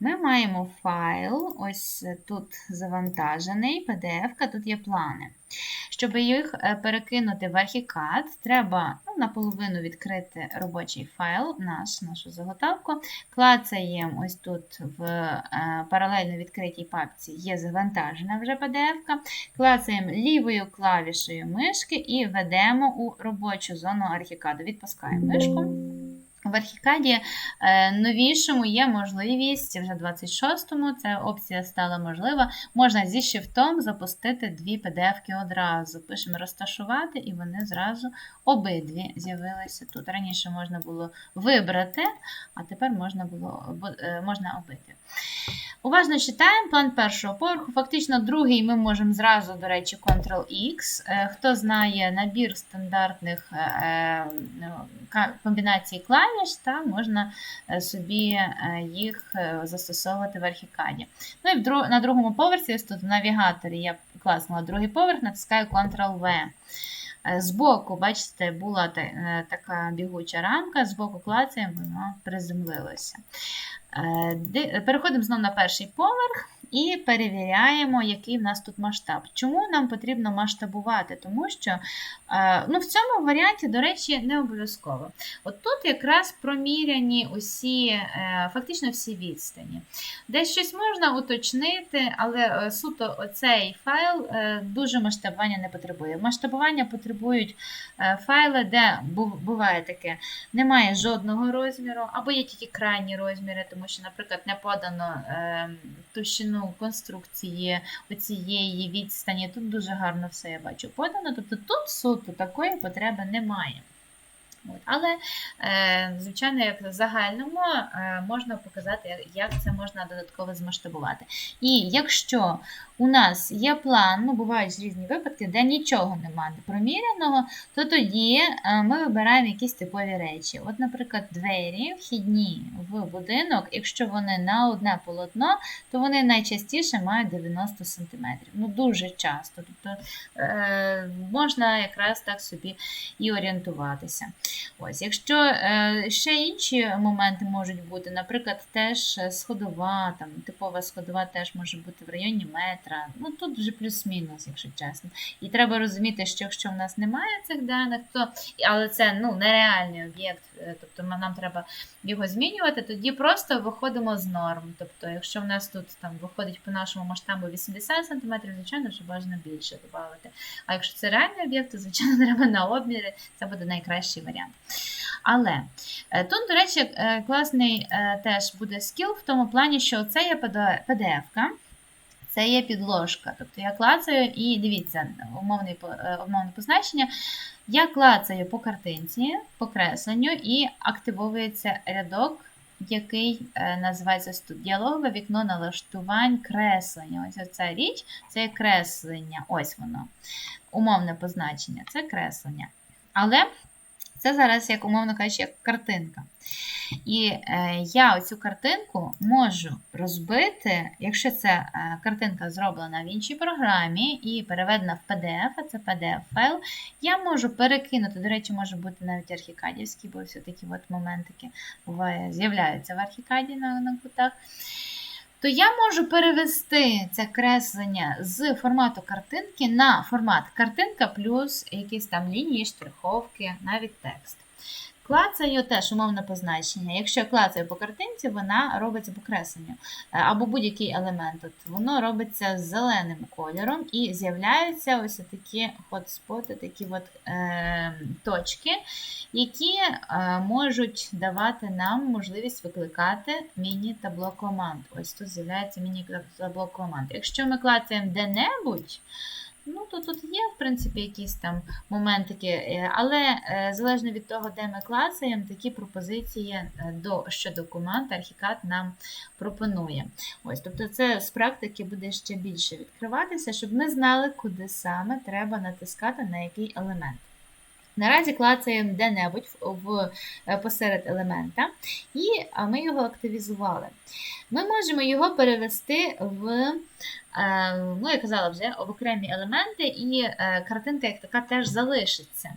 Ми маємо файл, ось тут завантажений, PDF, тут є плани. Щоб їх е, перекинути в архікад, треба ну, наполовину відкрити робочий файл, наш, нашу заготовку. Клацаємо ось тут в е, паралельно відкритій папці є завантажена вже PDF. Клацаємо лівою клавішею мишки і ведемо у робочу зону архікаду. Відпускаємо мишку. В архікаді е, новішому є можливість, вже 26-му ця опція стала можлива. Можна зі шифтом запустити дві PDF-ки одразу. Пишемо розташувати, і вони зразу обидві з'явилися тут. Раніше можна було вибрати, а тепер можна було е, можна обидві. Уважно читаємо план першого поверху. Фактично, другий ми можемо зразу, до речі, Ctrl-X. Е, хто знає набір стандартних ну, комбінацій клавіш, та можна е, собі їх застосовувати в архікаді. Ну і на другому поверсі, ось тут в навігаторі я класнула другий поверх, натискаю Ctrl-V. Збоку, бачите, була така бігуча рамка, збоку клацаємо, воно приземлилося. Е, переходимо знову на перший поверх і перевіряємо, який в нас тут масштаб. Чому нам потрібно масштабувати? Тому що е, ну, в цьому варіанті, до речі, не обов'язково. От тут якраз проміряні усі, е, фактично всі відстані. Десь щось можна уточнити, але суто оцей файл дуже масштабування не потребує. Масштабування потребують файли, де буває таке, немає жодного розміру, або є тільки крайні розміри, тому що, наприклад, не подано ем, товщину конструкції оцієї відстані. Тут дуже гарно все я бачу подано. Тобто тут суто такої потреби немає. Але, е, звичайно, як в загальному е, можна показати, як це можна додатково змасштабувати. І якщо у нас є план, ну бувають різні випадки, де нічого немає проміряного, то тоді е, ми вибираємо якісь типові речі. От, наприклад, двері вхідні в будинок, якщо вони на одне полотно, то вони найчастіше мають 90 см. Ну, дуже часто. Тобто можна якраз так собі і орієнтуватися. Ось, Якщо е, ще інші моменти можуть бути, наприклад, теж сходова, там, типова сходова теж може бути в районі метра. Ну тут вже плюс-мінус, якщо чесно. І треба розуміти, що якщо в нас немає цих даних, то але це ну, нереальний об'єкт, е, тобто нам треба його змінювати, тоді просто виходимо з норм. Тобто, якщо в нас тут там виходить по нашому масштабу 80 см, звичайно, вже бажано більше додати. А якщо це реальний об'єкт, то звичайно треба на обміри, це буде найкращий варіант. Але е, тут, до речі, е, класний е, теж буде скіл в тому плані, що це є PDF-ка. Це є підложка. Тобто я клацаю і дивіться, умовне, умовне позначення. Я клацаю по картинці, по кресленню, і активовується рядок, який називається діалогове вікно налаштувань креслення. Ось ця річ це креслення. Ось воно. Умовне позначення це креслення. Але це зараз, як умовно кажучи, як картинка. І е, я оцю картинку можу розбити, якщо ця е, картинка зроблена в іншій програмі і переведена в PDF, а це PDF-файл, я можу перекинути, до речі, може бути навіть архікадівський, бо все такі от моментики буває, з'являються в архікаді на, на кутах то я можу перевести це креслення з формату картинки на формат картинка плюс якісь там лінії, штриховки, навіть текст. Клацаю теж умовне позначення. Якщо я клацаю по картинці, вона робиться по кресленню. Е, або будь-який елемент. От Воно робиться зеленим кольором і з'являються ось такі хотспоти, такі от, е, точки, які е, можуть давати нам можливість викликати міні-табло команд. Ось тут з'являється міні-табло команд. Якщо ми клацаємо де-небудь, Ну, то тут є, в принципі, якісь там моментики, е, але е, залежно від того, де ми клацаємо, такі пропозиції е, до, щодо команд архікад нам пропонує. Ось, Тобто, це з практики буде ще більше відкриватися, щоб ми знали, куди саме треба натискати на який елемент. Наразі клацаємо де-небудь в, посеред елемента, і ми його активізували. Ми можемо його перевести в ну, я казала вже, в окремі елементи, і е, картинка як така теж залишиться.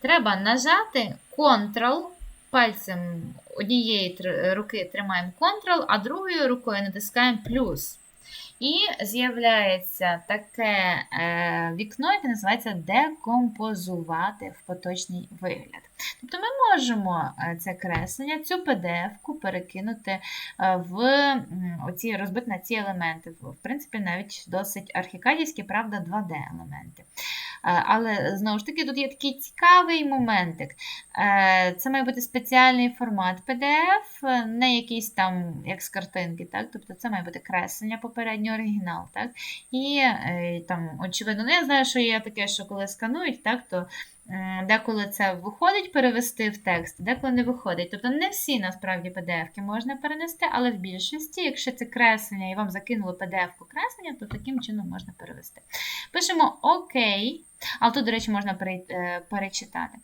Треба нажати Ctrl пальцем однієї руки тримаємо Ctrl, а другою рукою натискаємо плюс. І з'являється таке е, вікно, яке називається декомпозувати в поточний вигляд. Тобто ми можемо е, це креслення, цю PDF-ку перекинути е, в оці розбити на ці елементи. В принципі, навіть досить архікадівські, правда, 2D-елементи. Е, Але знову ж таки, тут є такий цікавий моментик. Це має бути спеціальний формат PDF, не якийсь там, як з картинки, так? Тобто це має бути креслення, попередній оригінал, так? І там, очевидно, ну я знаю, що є таке, що коли сканують, так, то деколи це виходить перевести в текст, деколи не виходить. Тобто не всі насправді PDF-ки можна перенести, але в більшості, якщо це креслення і вам закинули PDF-ку креслення, то таким чином можна перевести. Пишемо ОК. Але тут, до речі, можна е, перечитати.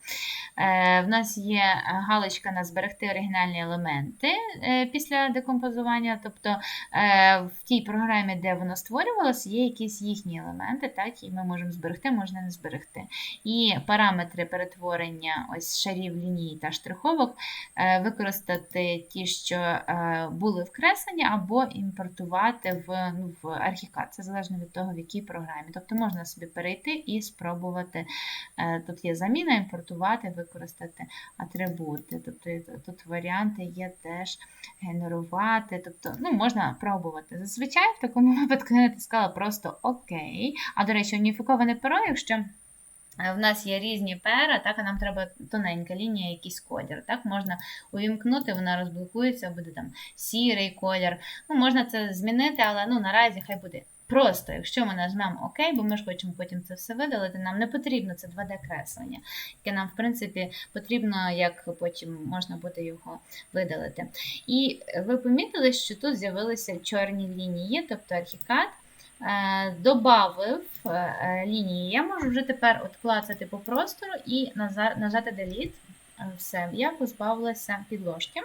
Е, В нас є галочка на зберегти оригінальні елементи е, після декомпозування. Тобто в тій програмі, де воно створювалося, є якісь їхні елементи, так, і ми можемо зберегти, можна не зберегти. І параметри перетворення ось шарів ліній та штриховок використати ті, що були вкреслені, або імпортувати в, ну, в архікад. Це залежно від того, в якій програмі. Тобто можна собі перейти і спробувати. Е, Тут є заміна, імпортувати, використати атрибути. Тобто тут варіанти є теж генерувати. Тобто, ну, можна пробувати. Зазвичай в такому випадку я натискала просто ОК. А до речі, уніфіковане перо, якщо. е, В нас є різні пера, так, а нам треба тоненька лінія, якийсь колір. Так, можна увімкнути, вона розблокується, буде там сірий колір. Ну, можна це змінити, але ну, наразі хай буде. Просто, якщо ми нажмемо ОК, бо ми ж хочемо потім це все видалити, нам не потрібно це 2D-креслення, яке нам, в принципі, потрібно, як потім можна буде його видалити. І ви помітили, що тут з'явилися чорні лінії, тобто архікад е, добавив е, лінії. Я можу вже тепер от клацати по простору і нажати Delete. Е, Все, я позбавилася підложки.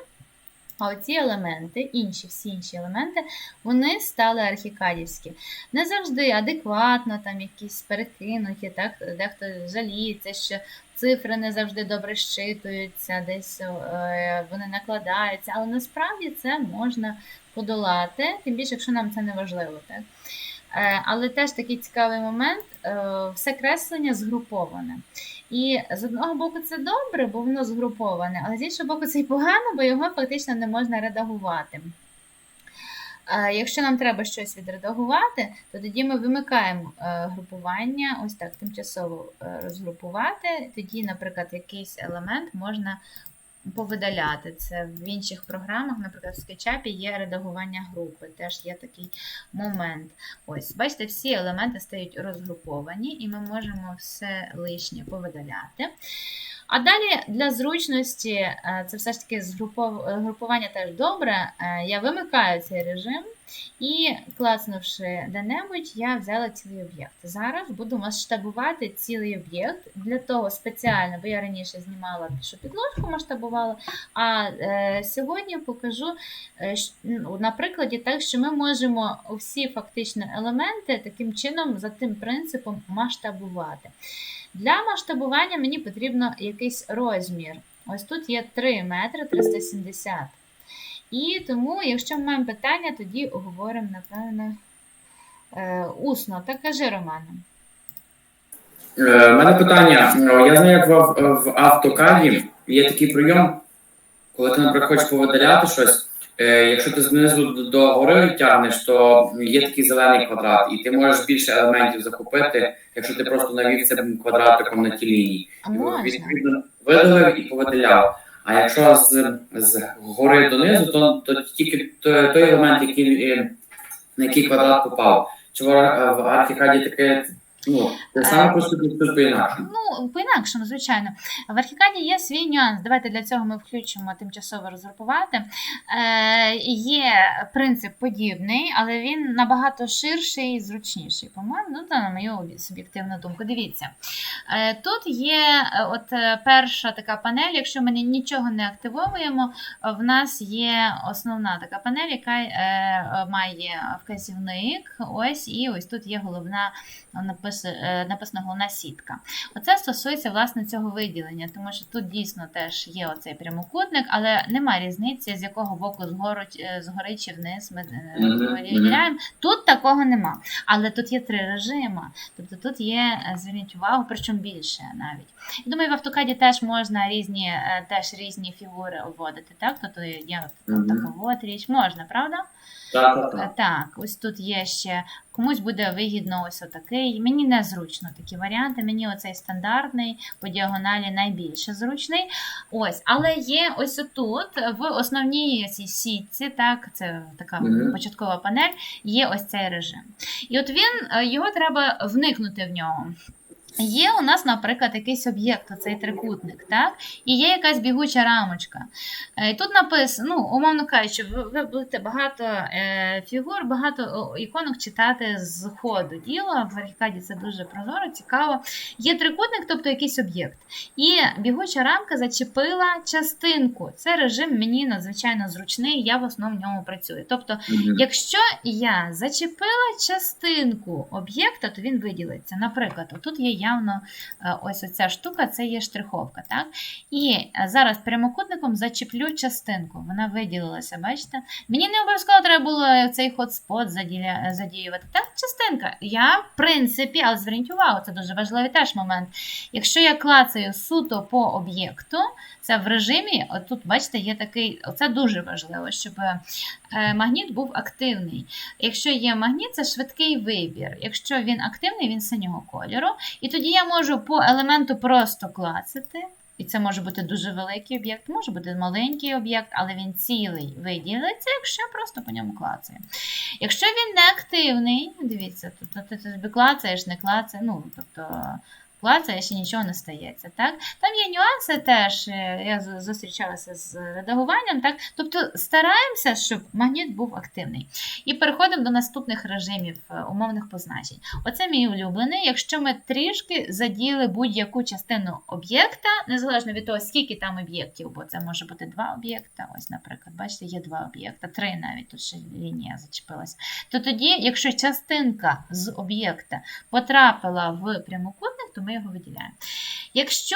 А оці елементи, інші, всі інші елементи, вони стали архікадівські. Не завжди адекватно, там якісь перекинуті, так? дехто жаліється, що цифри не завжди добре щитуються, десь е, вони накладаються, але насправді це можна подолати, тим більше, якщо нам це не важливо. Так? Е, але теж такий цікавий момент: е, все креслення згруповане. І з одного боку це добре, бо воно згруповане, але з іншого боку, це й погано, бо його фактично не можна редагувати. Якщо нам треба щось відредагувати, то тоді ми вимикаємо е, групування, ось так тимчасово е, розгрупувати. Тоді, наприклад, якийсь елемент можна повидаляти. Це в інших програмах, наприклад, в SketchUp є редагування групи, теж є такий момент. Ось, бачите, всі елементи стають розгруповані, і ми можемо все лишнє повидаляти. А далі для зручності, е, це все ж таки згрупов- е, теж добре. е, Я вимикаю цей режим і, клацнувши де-небудь, я взяла цілий об'єкт. Зараз буду масштабувати цілий об'єкт. Для того спеціально, бо я раніше знімала що підложку масштабувала. А е, сьогодні покажу е, ну, на прикладі так, що ми можемо всі фактично елементи таким чином за тим принципом масштабувати. Для масштабування мені потрібно якийсь розмір. Ось тут є 3 метри 370. І тому, якщо ми маємо питання, тоді говоримо, напевно, е, усно. Так кажи, Романе. У мене питання. Е, Я знаю, як в, в автокаді є такий прийом, коли ти, наприклад, хочеш повидаляти щось. е, Якщо ти знизу до- гори тягнеш, то є такий зелений квадрат, і ти можеш більше елементів захопити, якщо ти просто навів цим квадратиком на ті лінії. А можна? Відповідно, видалив і повидаляв. А якщо з, з гори донизу, то, то тільки той, елемент, який, е, на який квадрат попав. Чи в архікаді таке, ну, те саме по суті, тут по-інакшому. Ну, по-інакшому, звичайно. В архікаді є свій нюанс. Давайте для цього ми включимо тимчасово розгрупувати. Е, є принцип подібний, але він набагато ширший і зручніший, по-моєму, ну, на мою суб'єктивну думку. Дивіться. Е, тут є е, от е, перша така панель, якщо ми нічого не активовуємо, е, в нас є основна така панель, яка е, має вказівник. Ось, і ось тут є головна написана напис- е, написано головна сітка. Оце стосується власне цього виділення, тому що тут дійсно теж є оцей прямокутник, але немає різниці, з якого боку згору, е, згори чи вниз ми е, виділяємо. Тут такого нема. Але тут є три режими. Тобто тут є, е, зверніть увагу, причому більше навіть. Я думаю, в автокаді теж можна різні, е, теж різні фігури обводити. Так, тобто є Мгм. така от річ, можна, правда? Так, так, Е, так. Так, ось тут є ще комусь буде вигідно ось отакий. Мені незручно такі варіанти. Мені оцей стандартний по діагоналі найбільше зручний. Ось, але є ось отут в основній цій сітці, так, це така Мгм. початкова панель, є ось цей режим. І от він, е, його треба вникнути в нього. Є у нас, наприклад, якийсь об'єкт, оцей трикутник, так? І є якась бігуча рамочка. Е, І тут написано, ну, умовно кажучи, ви, будете багато е, фігур, багато іконок читати з ходу діла. В архікаді це дуже прозоро, цікаво. Є трикутник, тобто якийсь об'єкт. І бігуча рамка зачепила частинку. Це режим мені надзвичайно зручний, я в основному в ньому працюю. Тобто. Якщо я зачепила частинку об'єкта, то він виділиться. Наприклад, тут є явно е, ось оця штука, це є штриховка. Так? І е, зараз прямокутником зачеплю частинку. Вона виділилася, бачите? Мені не обов'язково треба було цей хотспот задіювати. Так, частинка. Я, в принципі, але зверніть увагу, це дуже важливий теж момент. Якщо я клацаю суто по об'єкту, це в режимі, отут, бачите, є такий, оце дуже важливо, щоб е, магніт був активний. Якщо є магніт, це швидкий вибір. Якщо він активний, він синього кольору. І тоді я можу по елементу просто клацати. І це може бути дуже великий об'єкт, може бути маленький об'єкт, але він цілий виділиться, якщо я просто по ньому клацаю. Якщо він не активний, дивіться, то ти собі клацаєш, не клацаєш, ну, тобто клацаєш і нічого не стається. Так? Там є нюанси теж. е, Я зустрічалася з редагуванням, так? Тобто стараємося, щоб магніт був активний. І переходимо до наступних режимів е, умовних позначень. Оце мій улюблений. Якщо ми трішки заділи будь-яку частину об'єкта, незалежно від того, скільки там об'єктів, бо це може бути два об'єкта. Ось, наприклад, бачите, є два об'єкта, три навіть тут ще лінія зачепилась. То тоді, якщо частинка з об'єкта потрапила в прямокутник, то ми його виділяємо. Якщо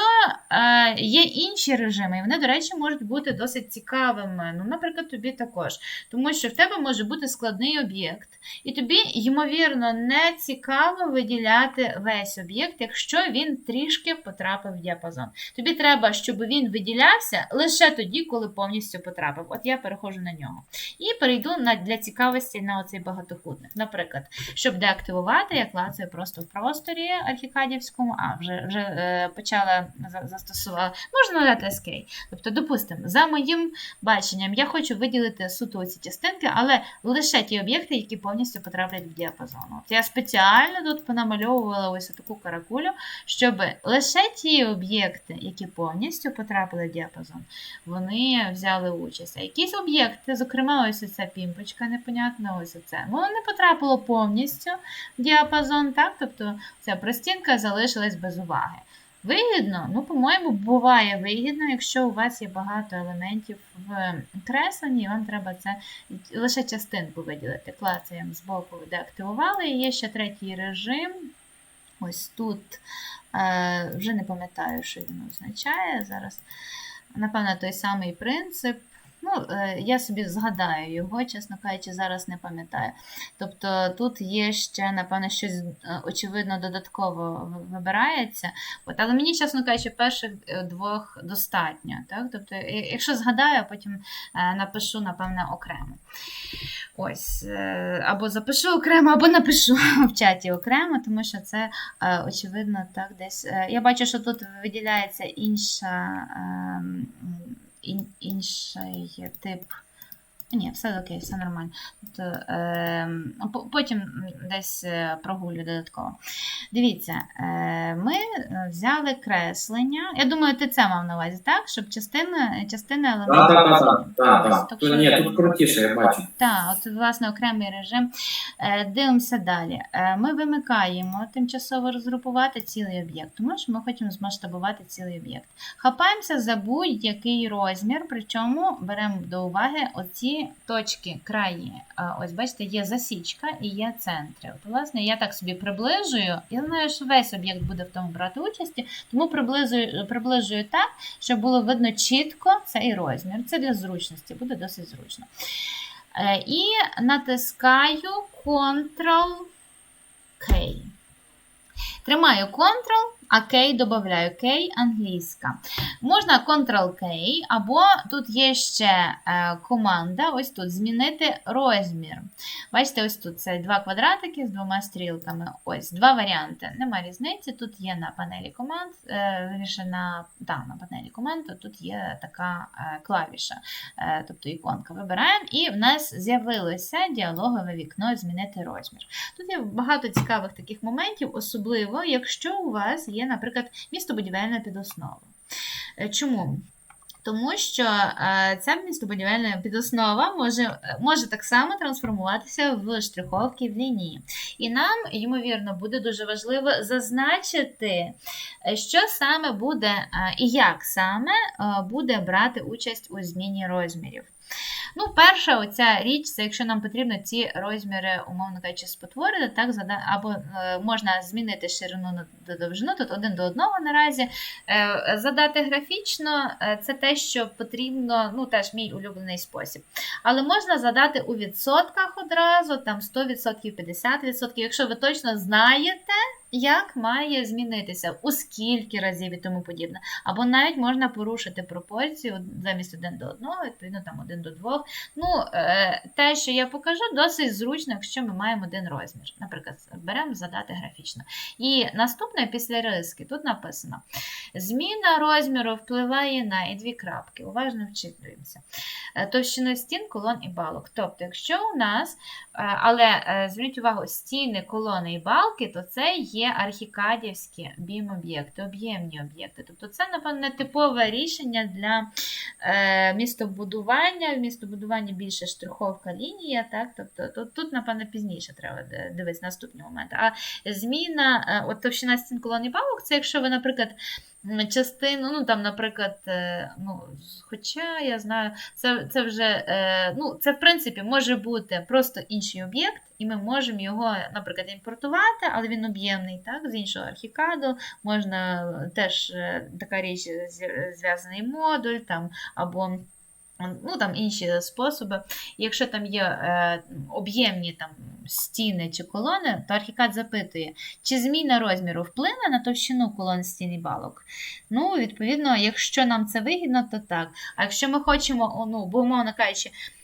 е, є інші режими, і вони, до речі, можуть бути досить цікавими. Ну, наприклад, тобі також. Тому що в тебе може бути складний об'єкт, і тобі, ймовірно, не цікаво виділяти весь об'єкт, якщо він трішки потрапив в діапазон. Тобі треба, щоб він виділявся лише тоді, коли повністю потрапив. От я переходжу на нього. І перейду на, для цікавості на оцей багатокутник. Наприклад, щоб деактивувати, я клацаю просто в просторі архікадівському, а вже, вже е, почала за- застосувала. Можна надати Escape. Тобто, допустимо, за моїм баченням, я хочу виділити суто ці частинки, але лише ті об'єкти, які повністю потраплять в діапазон. От я спеціально тут понамальовувала ось таку каракулю, щоб лише ті об'єкти, які повністю потрапили в діапазон, вони взяли участь. А якісь об'єкти, зокрема, ось ця пімпочка непонятна, ось оце, воно не потрапило повністю в діапазон, так? Тобто ця простінка залишилась без уваги. Вигідно, ну, по-моєму, буває вигідно, якщо у вас є багато елементів в кресленні, і вам треба це лише частинку виділити. Клацаємо з боку, деактивували. І є ще третій режим. Ось тут е, вже не пам'ятаю, що він означає зараз. Напевно, той самий принцип. Ну, е, я собі згадаю його, чесно кажучи, зараз не пам'ятаю. Тобто тут є ще, напевно, щось е, очевидно додатково вибирається. От, але мені, чесно кажучи, перших е, двох достатньо. Так? Тобто, якщо згадаю, потім напишу, напевно, окремо. Ось, або запишу окремо, або напишу в чаті окремо, тому що це очевидно так десь. Я бачу, що тут виділяється інша, ем, інший тип. Ні, все окей, все нормально. Тобто, по- потім десь е, прогулю додатково. Дивіться, е, ми е, взяли креслення. Я думаю, ти це мав на увазі, так? Щоб частина, частина елементів. Так, так, так, так, Ось, так. так Тут, ні, тут крутіше, я бачу. так, от власне окремий режим. Е, Дивимося далі. Е, Ми вимикаємо тимчасово розгрупувати цілий об'єкт, тому що ми хочемо змасштабувати цілий об'єкт. Хапаємося за будь-який розмір, причому беремо до уваги оці точки краї. Ось, бачите, є засічка і є центри. От, власне, я так собі приближую. Я знаю, що весь об'єкт буде в тому брати участі, тому приближую, приближую так, щоб було видно чітко цей розмір. Це для зручності, буде досить зручно. Е, І натискаю Ctrl-K. Тримаю Ctrl, а K додаю K англійська. Можна Ctrl-K, або тут є ще е, команда, ось тут змінити розмір. Бачите, ось тут це два квадратики з двома стрілками. Ось два варіанти. Нема різниці. Тут є на панелі команд, е, на, да, на панелі команд, то тут є така е, клавіша, тобто іконка. Вибираємо, і в нас з'явилося діалогове вікно Змінити розмір. Тут є багато цікавих таких моментів, особливо, якщо у вас є, наприклад, містобудівельна підоснова. Е, Чому? Тому що е, ця містобудівельна підоснова може, е, може так само трансформуватися в штриховки в лінії. І нам, ймовірно, буде дуже важливо зазначити, що саме буде і як саме буде брати участь у зміні розмірів. Ну, перша оця річ, це якщо нам потрібно ці розміри, умовно кажучи, спотворити, так, або е, можна змінити ширину на до довжину, тут один до одного наразі. Е, задати графічно е, це те, що потрібно, ну теж мій улюблений спосіб. Але можна задати у відсотках одразу, там 100%, 50%, якщо ви точно знаєте, як має змінитися, у скільки разів і тому подібне. Або навіть можна порушити пропорцію замість один до одного, відповідно там один до двох. Ну, е, те, що я покажу, досить зручно, якщо ми маємо один розмір. Наприклад, беремо задати графічно. І наступне після риски тут написано: зміна розміру впливає на і дві крапки. Уважно вчитуємося. Е, Товщину стін, колон і балок. Тобто, якщо у нас, е, але зверніть увагу, стіни, колони і балки, то це є архікадівські бім-об'єкти, об'ємні об'єкти. Тобто це, напевно, типове рішення для е, містобудування. В містобудуванні більше штриховка лінія, так? Тобто тут, тут, напевно, пізніше треба дивитися наступний момент. А зміна, е, от товщина стін колон і балок, це якщо ви, наприклад, частину, ну там, наприклад, е, ну, хоча я знаю, це, це вже, ну, це в принципі може бути просто інший об'єкт, і ми можемо його, наприклад, імпортувати, але він об'ємний, так, з іншого архікаду, можна е, теж е, така річ, з- зв'язаний модуль, там, або ну, там інші способи. Якщо там є е, об'ємні там, стіни чи колони, то архікад запитує, чи зміна розміру впливе на товщину колон стін і балок. Ну, відповідно, якщо нам це вигідно, то так. А якщо ми хочемо, ну, бо умовно кажучи, е, е,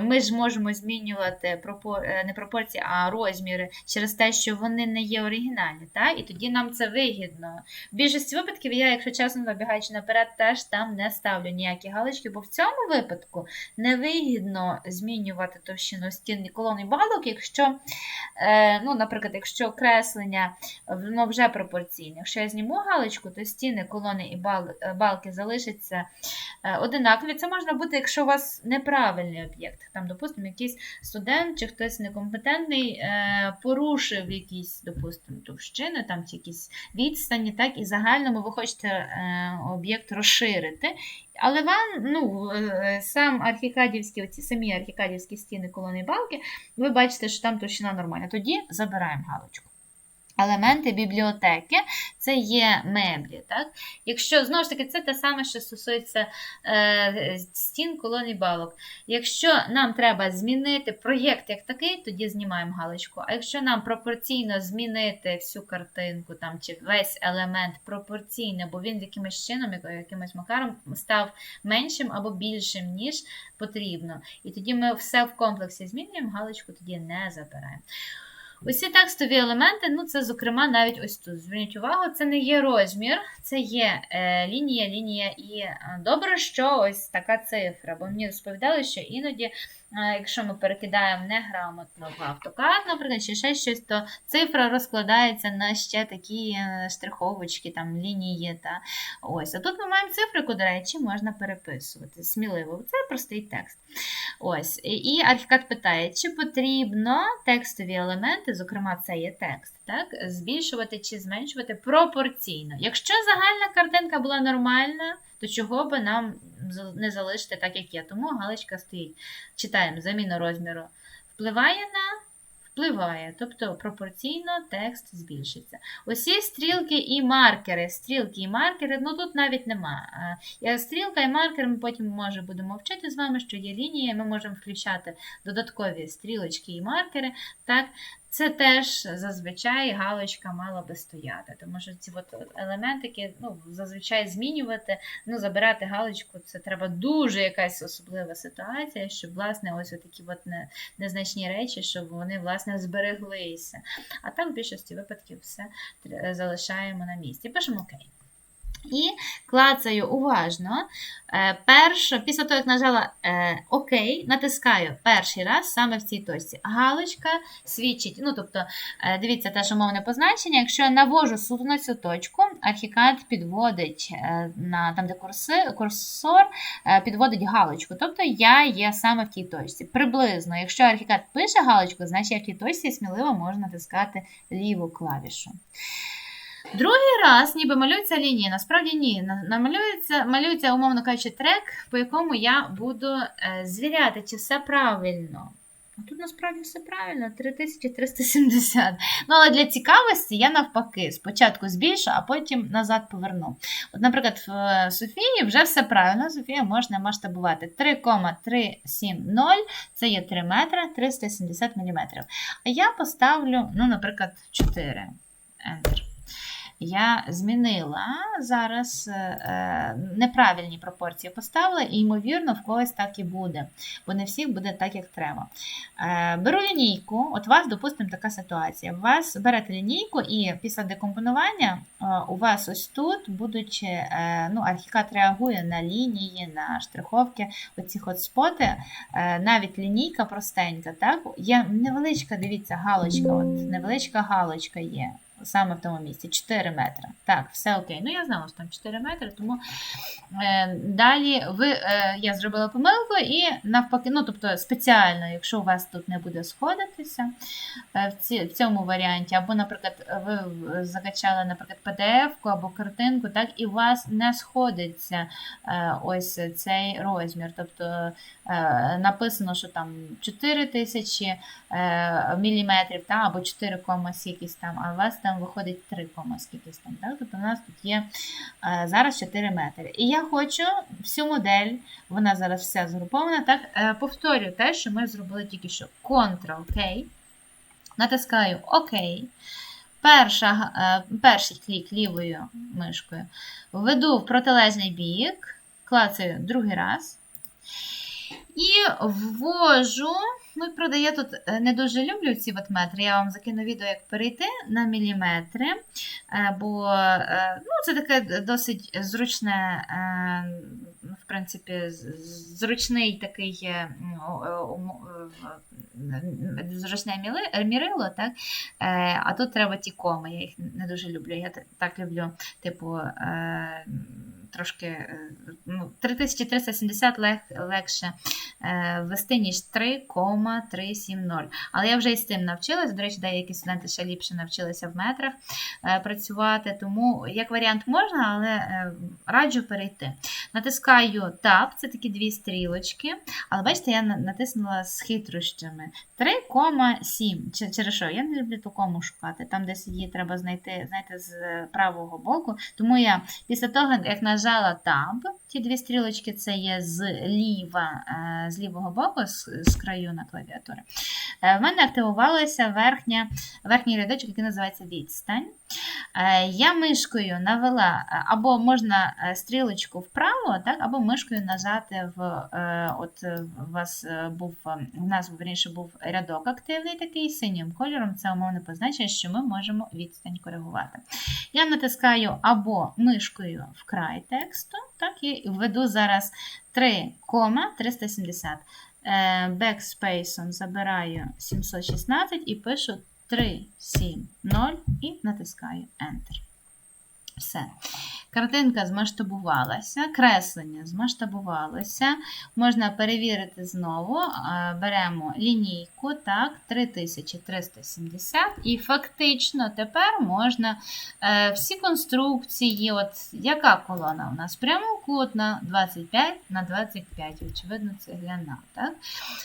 ми ж можемо змінювати е, не пропорції, а розміри через те, що вони не є оригінальні, так? і тоді нам це вигідно. В більшості випадків я, якщо чесно забігаючи наперед, теж там не ставлю ніякі галочки, бо в цьому випадку невигідно змінювати товщину стін колон і балок, якщо, е, ну, наприклад, якщо креслення воно вже пропорційне. Якщо я зніму галочку, то стіни, колони і е, балки залишаться е, одинакові. Це можна бути, якщо у вас неправильний об'єкт. Там, допустимо, якийсь студент чи хтось некомпетентний е, порушив якісь, допустимо, товщини, там якісь відстані, так, і загальному ви хочете е, об'єкт розширити. Але вам, ну, е, сам архікадівські, оці самі архікадівські стіни колони балки, ви бачите, що там товщина нормальна. Тоді забираємо галочку. Елементи бібліотеки це є меблі. Так? Якщо знову ж таки це те саме, що стосується е, стін, колон і балок. Якщо нам треба змінити проєкт як такий, тоді знімаємо галочку. А якщо нам пропорційно змінити всю картинку там, чи весь елемент пропорційно, бо він якимось чином, якимось макаром став меншим або більшим, ніж потрібно. І тоді ми все в комплексі змінюємо, галочку тоді не забираємо. Усі текстові елементи, ну це, зокрема, навіть ось тут. Зверніть увагу, це не є розмір, це є е, лінія, лінія. І е, добре, що ось така цифра. Бо мені розповідали, що іноді, е, якщо ми перекидаємо неграмотно в автокад, наприклад, чи ще щось, то цифра розкладається на ще такі е, штриховочки, там лінії. Та, ось. А тут ми маємо цифрику, до речі, можна переписувати сміливо. Це простий текст. Ось. І- архікад питає, чи потрібно текстові елементи, зокрема, це є текст, так, збільшувати чи зменшувати пропорційно. Якщо загальна картинка була нормальна, то чого би нам не залишити так, як є. Тому галочка стоїть. Читаємо заміну розміру. Впливає на впливає, тобто пропорційно текст збільшиться. Усі стрілки і маркери, стрілки і маркери, ну тут навіть нема. Стрілка і маркер ми потім може будемо вчити з вами, що є лінії, ми можемо включати додаткові стрілочки і маркери. Так, це теж зазвичай галочка мала би стояти, тому що ці от елементики ну, зазвичай змінювати, ну, забирати галочку, це треба дуже якась особлива ситуація, щоб власне ось такі от незначні речі, щоб вони власне збереглися. А так в більшості випадків все залишаємо на місці. Пишемо ОК. І клацаю уважно. Е, перше, після того, як нажала е, ОК, натискаю перший раз саме в цій точці. Галочка свідчить, ну тобто, е, дивіться теж умовне позначення. Якщо я навожу су- на цю точку, архікад підводить на там, де курси, курсор, підводить галочку. Тобто я є саме в тій точці. Приблизно, якщо архікад пише галочку, значить я в тій точці сміливо можу натискати ліву клавішу. Другий раз ніби малюється лінія. Насправді ні. Намалюється, малюється, умовно кажучи, трек, по якому я буду е, звіряти, чи все правильно. А тут насправді все правильно, 3370. Ну, але для цікавості я навпаки спочатку збільшу, а потім назад поверну. От, наприклад, в е, Софії вже все правильно. Софія можна масштабувати 3,370 це є 3 метри 370 мм. А я поставлю, ну, наприклад, 4. Enter. Я змінила зараз е, е, неправильні пропорції поставила, і, ймовірно, в когось так і буде, бо не всіх буде так, як треба. Е, беру лінійку, от у вас, допустимо, така ситуація. У вас берете лінійку, і після декомпонування у вас ось тут будуть, ну, архікад реагує на лінії, на штриховки, оці хотспоти, навіть лінійка простенька, так? Є невеличка, дивіться, галочка, от невеличка галочка є саме в тому місці 4 метри. Так, все окей. Ну, я знала, що там 4 метри, тому е, далі ви, е, я зробила помилку і навпаки, ну, тобто спеціально, якщо у вас тут не буде сходитися е, в, ці, в цьому варіанті, або, наприклад, ви закачали, наприклад, PDF-ку або картинку, так, і у вас не сходиться е, ось цей розмір. Тобто е, написано, що там 4 тисячі е, міліметрів, та, або 4 кома скількись там, а у вас там виходить 3 кома скількись там. Так? Тобто у нас тут є е, зараз 4 метри. І я хочу всю модель, вона зараз вся згрупована, так, е, повторю те, що ми зробили тільки що. Ctrl-K, натискаю ОК. Перша, е, перший клік лівою мишкою. Введу в протилежний бік, клацаю другий раз. І ввожу, ну, правда, я тут е, не дуже люблю ці от метри. Я вам закину відео, як перейти на міліметри, е, бо е, ну, це таке досить зручне, е, в принципі, зручний такий зручне мірило, так? А тут треба ті коми, я їх не дуже люблю. Я так люблю, типу, трошки е, ну, 3370 лег, легше е, ввести, ніж 3,370. Але я вже і з тим навчилася. До речі, деякі студенти ще ліпше навчилися в метрах е, працювати. Тому, як варіант, можна, але раджу перейти. Натискаю Tab, це такі дві стрілочки. Але бачите, я натиснула з хитрощами. 3,7. Через що? Я не люблю ту кому шукати. Там десь її треба знайти, знаєте, з правого боку. Тому я після того, як нажала Tab, ті дві стрілочки це є зліва, е, з лівого боку, з, з краю на клавіатури. Е, В мене активувалася верхня, верхній рядочок, який називається відстань. Е, Я мишкою навела, е, або можна е, стрілочку вправо, так, або мишкою нажати в от у вас був в нас верніше був рядок активний такий синім кольором. Це умовне позначення, що ми можемо відстань коригувати. Я натискаю або мишкою в край тексту, так, і введу зараз 3,370. Е, Бекспейсом забираю 716 і пишу 370 і натискаю Enter. Все. Картинка змасштабувалася, креслення змасштабувалося. Можна перевірити знову. Беремо лінійку, так, 3370, і фактично тепер можна е, всі конструкції, от яка колона у нас? Прямокутна 25 на 25, очевидно, цегляна. Так?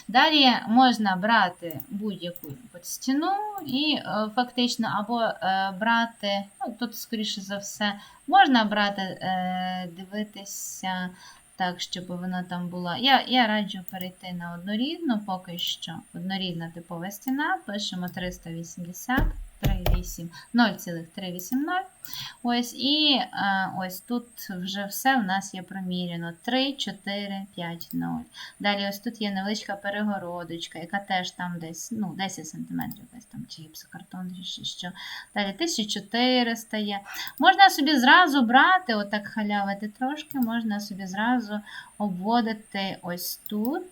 Далі можна брати будь-яку стіну і е, фактично або е, брати, ну, тут, скоріше за все, можна брати, е, дивитися так, щоб вона там була. Я, я раджу перейти на однорідну, поки що. Однорідна типова стіна, пишемо 380. 3,8, 0,380. Ось, і е, ось тут вже все в нас є проміряно. 3, 4, 5, 0. Далі ось тут є невеличка перегородочка, яка теж там десь ну, 10 см, десь там чи гіпсокартон, чи що. Далі 1400 є. Можна собі зразу брати, отак халявити трошки, можна собі зразу обводити ось тут.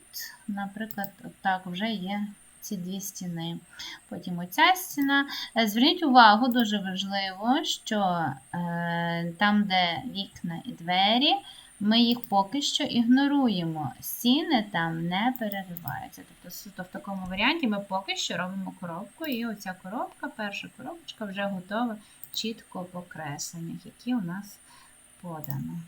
Наприклад, отак вже є ці дві стіни. Потім оця стіна. Е, Зверніть увагу, дуже важливо, що е, там, де вікна і двері, ми їх поки що ігноруємо. Стіни там не перериваються. Тобто, суто в такому варіанті ми поки що робимо коробку, і оця коробка, перша коробочка вже готова чітко по кресленнях, які у нас подано.